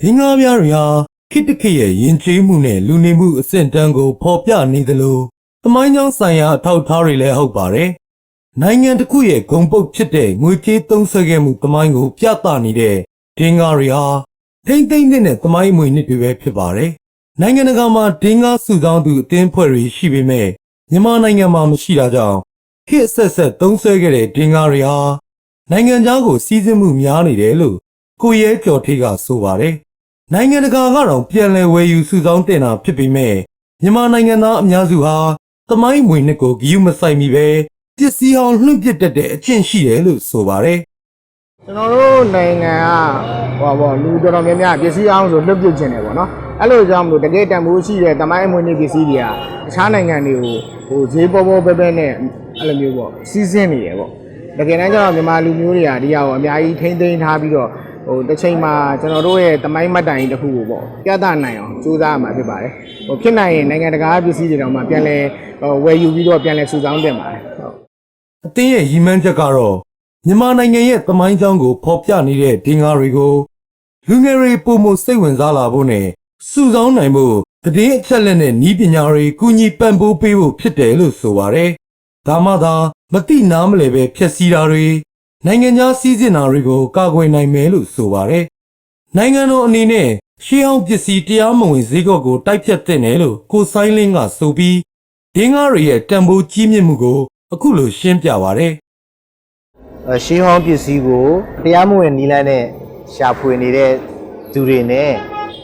ဒင်းကားပြားတွေဟာခိတ္တခေတ်ရဲ့ယဉ်ကျေးမှုနဲ့လူနေမှုအဆင့်တန်းကိုဖော်ပြနေသလိုသမိုင်းကြောင်းဆိုင်ရာအထောက်အထားတွေလည်းဟုတ်ပါတယ်။နိုင်ငံတစ်ခုရဲ့ဂုံပုတ်ဖြစ်တဲ့ငွေကြေးသုံးစွဲခဲ့မှုသမိုင်းကိုပြသနေတဲ့ဒင်းကားတွေဟာထိမ့်သိမ့်တဲ့သမိုင်းအမွေနှစ်တွေပဲဖြစ်ပါတယ်။နိုင်ငံတကာမှာဒင်းကားစုဆောင်းသူအသင်းဖွဲ့တွေရှိပေမဲ့မြန်မာနိုင်ငံမှာမရှိတာကြောင့်ခေတ်အဆက်ဆက်သုံးစွဲခဲ့တဲ့ဒင်းကားတွေဟာနိုင်ငံခြားကိုစီးဆင်းမှုများနေတယ်လို့ကိုရဲကျော်ထေးကဆိုပါတယ်။ နိုင်ငံတကာကတော့ပြန်လည်ဝယ်ယူစုဆောင်းတင်တာဖြစ်ပေမဲ့မြန်မာနိုင်ငံသားအများစုဟာသမိုင်းမွေနှစ်ကိုဂရုမစိုက်မိပဲပစ္စည်းအောင်လွှင့်ပစ်တတ်တဲ့အကျင့်ရှိတယ်လို့ဆိုပါတယ်ကျွန်တော်တို့နိုင်ငံကဟောပေါ့လူတော်တော်များများပစ္စည်းအောင်ဆိုလွတ်ပြုတ်ခြင်းတယ်ပေါ့နော်အဲ့လိုကြောင့်မလို့တကယ်တန်ဖိုးရှိတဲ့တမိုင်းအမွေနေ့ပစ္စည်းတွေကတခြားနိုင်ငံတွေကိုဟိုဈေးပေါ်ပေါ်ပဲပဲနဲ့အဲ့လိုမျိုးပေါ့စီးဆင်းနေရပေါ့တကယ်တမ်းကျတော့မြန်မာလူမျိုးတွေကဒီဟာကိုအများကြီးထိမ့်သိမ်းထားပြီးတော့ ဟိုတစ်ချိန်မှာကျွန်တော်တို့ရဲ့တမိုင်းမှတ်တိုင်တစ်ခုကိုပေါ့ပြသနိုင်အောင်ကြိုးစားမှာဖြစ်ပါတယ်ဟိုဖြစ်နိုင်ရင်နိုင်ငံတကာပစ္စည်းတွေတော့မှပြန်လဲဟိုဝယ်ယူပြီးတော့ပြန်လဲစုဆောင်းတင်ပါတယ်ဟုတ်။အသင်းရဲ့ရည်မှန်းချက်ကတော့မြန်မာနိုင်ငံရဲ့သမိုင်းကြောင်းကိုဖော်ပြနေတဲ့ဒင်္ဂါတွေကိုလူငယ်တွေပုံမစိတ်ဝင်စားလာဖို့နဲ့စုဆောင်းနိုင်ဖို့သတင်းအချက်အလက်နဲ့ဤပညာတွေကူညီပံ့ပိုးပေးဖို့ဖြစ်တယ်လို့ဆိုပါတယ်။ဒါမှသာမတိနားမလဲပဲဖျက်ဆီးတာတွေ နိုင်ငံခြားစည်းစိမ်တာတွေကိုကာကွယ်နိုင်မယ်လို့ဆိုပါတယ်။နိုင်ငံတော်အနေနဲ့ရှေးဟောင်းပစ္စည်းတရားမဝင်ဈေးကွက်ကိုတိုက်ဖြတ်တဲ့နယ်လို့ကိုဆိုင်လင်းကဆိုပြီးဒင်းကားတွေရဲ့တံပိုးကြီးမြင့်မှုကိုအခုလိုရှင်းပြပါဗျ။အဲရှင်းဟောင်းပစ္စည်းကိုတရားမဝင်နီလန်းနဲ့ရှာဖွေနေတဲ့သူတွေနဲ့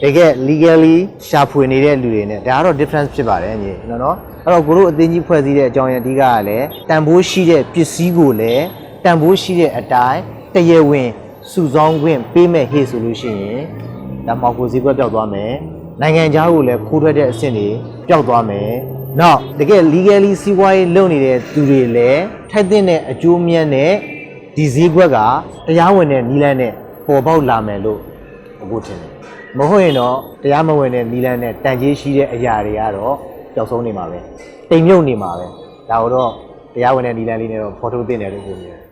တကယ် legally ရှာဖွေနေတဲ့လူတွေနဲ့ဒါကတော့ difference ဖြစ်ပါတယ်ညီနော်နော်အဲ့တော့ကိုတို့အသိကြီးဖွဲ့စည်းတဲ့အကြောင်းရင်းအဓိကကလည်းတန်ဖိုးရှိတဲ့ပစ္စည်းကိုလည်း တန်ဖိုးရှိတဲ့အတိုင်းတရားဝင်စုဆောင်းခွင့်ပေးမဲ့ဟေ့ဆိုလို့ရှိရင်ဒါမှောက်ကိုစည်းကွက်ပျောက်သွားမယ်နိုင်ငံခြားကိုလည်းခိုးထွက်တဲ့အဆင့်တွေပျောက်သွားမယ်နောက်တကယ် legally စီးပွားရေးလုပ်နေတဲ့သူတွေလည်းထိုက်တဲ့အကျိုးမြတ်နဲ့ဒီဈေးကွက်ကတရားဝင်တဲ့နီလန်းနဲ့ပေါ်ပေါက်လာမယ်လို့အခုထင်တယ်မဟုတ်ရင်တော့တရားမဝင်တဲ့နီလန်းနဲ့တန်ကြေးရှိတဲ့အရာတွေကတော့ပျောက်ဆုံးနေမှာပဲတိမ်မြုပ်နေမှာပဲဒါတော့တရားဝင်တဲ့နီလန်းလေးနဲ့တော့ဖော်ထုတ်သင့်တယ်လို့ပြောနေတယ်